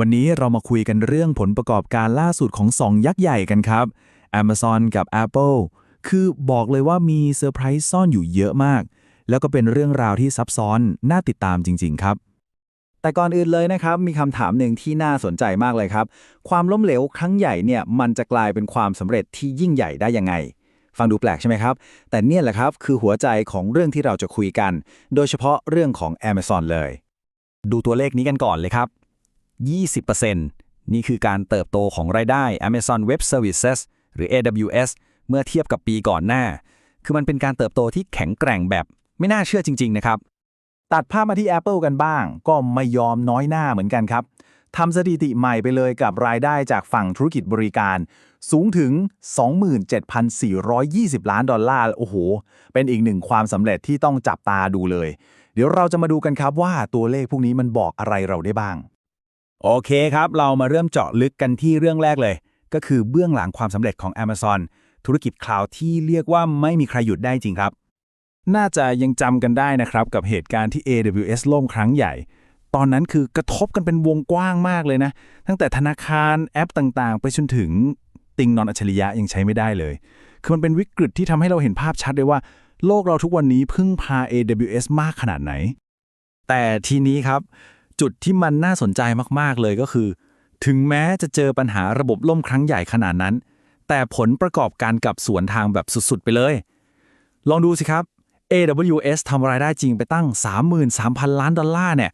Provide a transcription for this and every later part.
วันนี้เรามาคุยกันเรื่องผลประกอบการล่าสุดของ 2 ยักษ์ใหญ่กันครับ Amazon กับ Apple คือบอกเลยว่ามีเซอร์ไพรส์ซ่อนอยู่เยอะมาก แล้วก็เป็นเรื่องราวที่ซับซ้อน น่าติดตามจริง ๆ ครับ แต่ก่อนอื่นเลยนะครับ มีคำถามหนึ่งที่น่าสนใจมากเลยครับ ความล้มเหลวครั้งใหญ่เนี่ยมันจะกลายเป็นความสำเร็จที่ยิ่งใหญ่ได้ยังไง ฟังดูแปลกใช่ไหมครับ แต่เนี่ยแหละครับคือหัวใจของเรื่องที่เราจะคุยกัน โดยเฉพาะเรื่องของ Amazon เลย ดูตัวเลขนี้กันก่อนเลยครับ 20%นี่คือการเติบโตของรายได้ Amazon Web Services หรือ AWS เมื่อเทียบกับปีก่อนหน้า คือมันเป็นการเติบโตที่แข็งแกร่งแบบไม่น่าเชื่อจริง ๆ นะครับ ตัดภาพมาที่ Apple กันบ้าง ก็ไม่ยอมน้อยหน้าเหมือนกันครับทำสถิติใหม่ไปเลยกับรายได้จากฝั่งธุรกิจบริการ สูงถึง 27,420 ล้านดอลลาร์ โอ้โห เป็นอีกหนึ่งความสำเร็จที่ต้องจับตาดูเลย เดี๋ยวเราจะมาดูกันครับว่าตัวเลขพวกนี้มันบอกอะไรเราได้บ้าง โอเคครับ เรามาเริ่มเจาะลึกกันที่เรื่องแรกเลย ก็คือเบื้องหลังความสำเร็จของ Amazon ธุรกิจคลาวด์ที่เรียกว่าไม่มีใครหยุดได้จริงครับ น่าจะยังจำกันได้นะครับ กับเหตุการณ์ที่ AWS ล่มครั้งใหญ่ ตอนนั้นคือกระทบกันเป็นวงกว้างมากเลยนะ ตั้งแต่ธนาคารแอปต่างๆ ไปจนถึงติงนอนอัจฉริยะยังใช้ไม่ได้เลย คือมันเป็นวิกฤตที่ทำให้เราเห็นภาพชัดเลยว่า โลกเราทุกวันนี้พึ่งพา AWS มากขนาดไหน แต่ทีนี้ครับ จุดที่มันน่าสนใจมากๆเลยก็คือ ถึงแม้จะเจอปัญหาระบบล่มครั้งใหญ่ขนาดนั้น แต่ผลประกอบการกลับสวนทางแบบสุดๆ ไปเลย ลองดูสิครับ AWS ทำรายได้จริงไปตั้ง 33,000 ล้านดอลลาร์เนี่ย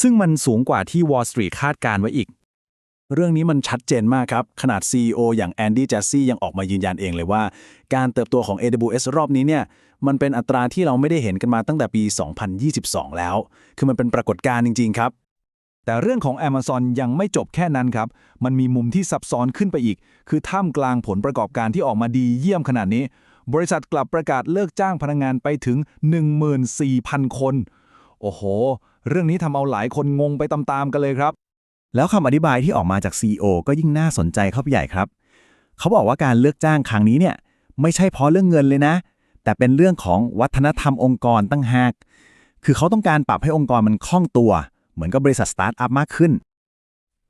ซึ่งมันสูงกว่าที่ Wall Street คาดการไว้อีก เรื่องนี้มันชัดเจนมากครับ ขนาด CEO อย่างแอนดี้จัสซี่ยังออกมายืนยันเองเลยว่า การเติบโตของ AWS รอบนี้เนี่ย มันเป็นอัตราที่เราไม่ได้เห็นกันมาตั้งแต่ปี 2022 แล้ว คือมันเป็นปรากฏการณ์จริง ๆ ครับ แต่เรื่องของ Amazon ยังไม่จบแค่นั้นครับ มันมีมุมที่ซับซ้อนขึ้นไปอีก คือท่ามกลางผลประกอบการที่ออกมาดีเยี่ยมขนาดนี้ บริษัทกลับประกาศเลิกจ้างพนักงานไปถึง 14,000 คน โอ้โห เรื่องนี้ทำเอาหลายคนงงไปตามๆกันเลยครับ แล้วคำอธิบายที่ออกมาจาก CEO ก็ยิ่งน่าสนใจเข้าไปใหญ่ครับ เขาบอกว่าการเลือกจ้างครั้งนี้เนี่ยไม่ใช่เพราะเรื่องเงินเลยนะ แต่เป็นเรื่องของวัฒนธรรมองค์กรตั้งหาก คือเขาต้องการปรับให้องค์กรมันคล่องตัว เหมือนกับบริษัทสตาร์ทอัพมากขึ้น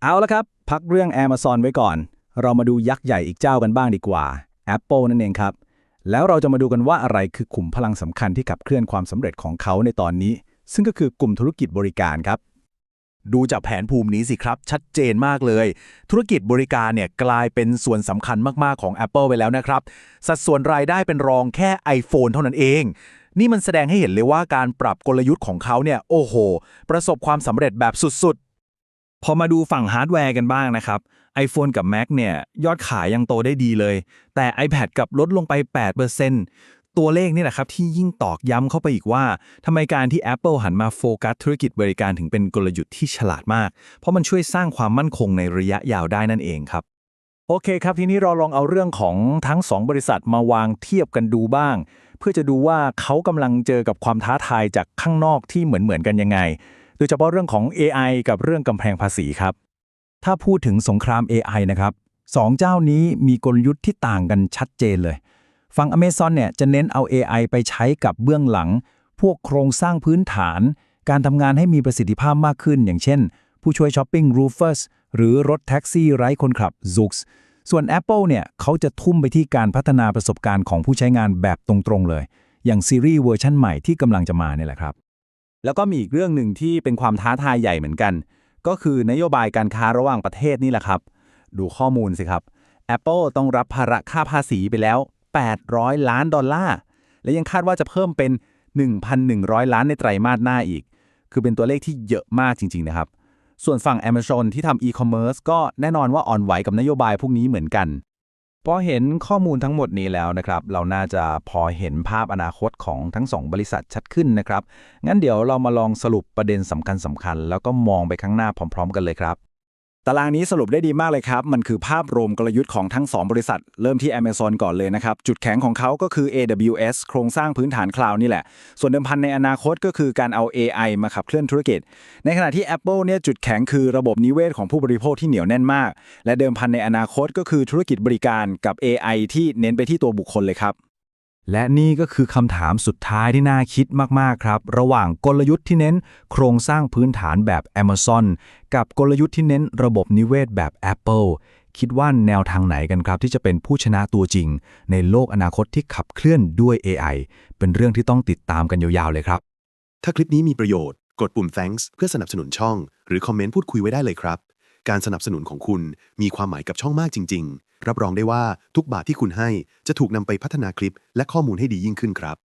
เอาละครับ พักเรื่อง Amazon ไว้ก่อน เรามาดูยักษ์ใหญ่อีกเจ้ากันบ้างดีกว่า Apple นั่นเองครับ แล้วเราจะมาดูกันว่าอะไรคือขุมพลังสำคัญที่ขับเคลื่อนความสำเร็จของเขาในตอนนี้ ซึ่งก็คือกลุ่มธุรกิจบริการครับ ดูจากแผนภูมินี้สิครับ ชัดเจนมากเลย ธุรกิจบริการเนี่ยกลายเป็นส่วนสำคัญมาก ๆ ของ Apple ไปแล้วนะครับ สัดส่วนรายได้เป็นรองแค่ iPhone เท่านั้นเอง นี่มันแสดงให้เห็นเลยว่าการปรับกลยุทธ์ของเขาเนี่ยโอ้โห ประสบความสำเร็จแบบสุด ๆ พอมาดูฝั่งฮาร์ดแวร์กันบ้างนะครับ iPhone กับ Mac เนี่ยยอดขายยังโตได้ดีเลย แต่ iPad กลับลดลงไป 8% ตัวเลขนี่แหละครับที่ยิ่งตอกย้ำเข้าไปอีกว่าทำไมการที่ Apple หันมาโฟกัสธุรกิจบริการถึงเป็นกลยุทธ์ที่ฉลาดมาก เพราะมันช่วยสร้างความมั่นคงในระยะยาวได้นั่นเองครับ โอเคครับ ทีนี้เราลองเอาเรื่องของทั้ง 2 บริษัทมาวางเทียบกันดูบ้าง เพื่อจะดูว่าเขากำลังเจอกับความท้าทายจากข้างนอกที่เหมือนๆกันยังไง โดยเฉพาะเรื่องของ AI กับเรื่องกำแพงภาษีครับ ถ้าพูดถึงสงคราม AI นะครับสองเจ้านี้มีกลยุทธ์ที่ต่างกันชัดเจนเลย ฝั่ง Amazon เนี่ยจะเน้นเอา AI ไปใช้กับเบื้องหลัง พวกโครงสร้างพื้นฐาน การทำงานให้มีประสิทธิภาพมากขึ้น อย่างเช่น ผู้ช่วยช้อปปิ้ง Rufus หรือรถแท็กซี่ไร้คนขับ Zoox ส่วน Apple เนี่ยเขาจะทุ่มไปที่การพัฒนาประสบการณ์ของผู้ใช้งานแบบตรงๆเลย อย่างซีรีส์เวอร์ชันใหม่ที่กำลังจะมาเนี่ยแหละครับ แล้วก็มีอีกเรื่องหนึ่งที่เป็นความท้าทายใหญ่เหมือนกัน ก็คือนโยบายการค้าระหว่างประเทศนี่แหละครับ ดูข้อมูลสิครับ Apple ต้องรับภาระค่าภาษีไปแล้ว 800 ล้านดอลลาร์ และยังคาดว่าจะเพิ่มเป็น 1,100 ล้านในไตรมาสหน้าอีก คือเป็นตัวเลขที่เยอะมากจริง ๆ นะครับ ส่วนฝั่ง Amazon ที่ทำ e-commerce ก็แน่นอนว่าอ่อนไหวกับนโยบายพวกนี้เหมือนกันพอเห็นข้อมูลทั้งหมดนี้แล้วนะครับ เราน่าจะพอเห็นภาพอนาคตของทั้งสองบริษัทชัดขึ้นนะครับ งั้นเดี๋ยวเรามาลองสรุปประเด็นสำคัญสำคัญๆแล้วก็มองไปข้างหน้าพร้อม ๆ กันเลยครับ ตารางนี้สรุปได้ดีมากเลยครับ มันคือภาพรวมกลยุทธ์ของทั้ง 2 บริษัท เริ่มที่ Amazon ก่อนเลยนะครับ จุดแข็งของเขาก็คือ AWS โครงสร้างพื้นฐานคลาวด์นี่แหละ ส่วนเดิมพันในอนาคตก็คือการเอา AI มาขับเคลื่อนธุรกิจ ในขณะที่ Apple เนี่ยจุดแข็งคือระบบนิเวศของผู้บริโภคที่เหนียวแน่นมาก และเดิมพันในอนาคตก็คือธุรกิจบริการกับ AI ที่เน้นไปที่ตัวบุคคลเลยครับ และนี่ก็คือคำถามสุดท้ายที่น่าคิดมาก ๆ ครับ ระหว่างกลยุทธ์ที่เน้น โครงสร้างพื้นฐานแบบ Amazon กับกลยุทธ์ที่เน้นระบบนิเวศแบบ Apple คิดว่าแนวทางไหนกันครับ ที่จะเป็นผู้ชนะตัวจริง ในโลกอนาคตที่ขับเคลื่อนด้วย AI เป็นเรื่องที่ต้องติดตามกันยาวๆเลยครับ ถ้าคลิปนี้มีประโยชน์ กดปุ่ม thanks เพื่อสนับสนุนช่อง หรือคอมเมนต์พูดคุยไว้ได้เลยครับ การสนับสนุนของคุณมีความหมายกับช่องมากจริง ๆ รับรองได้ว่าทุกบาทที่คุณให้จะถูกนำไปพัฒนาคลิปและข้อมูลให้ดียิ่งขึ้นครับ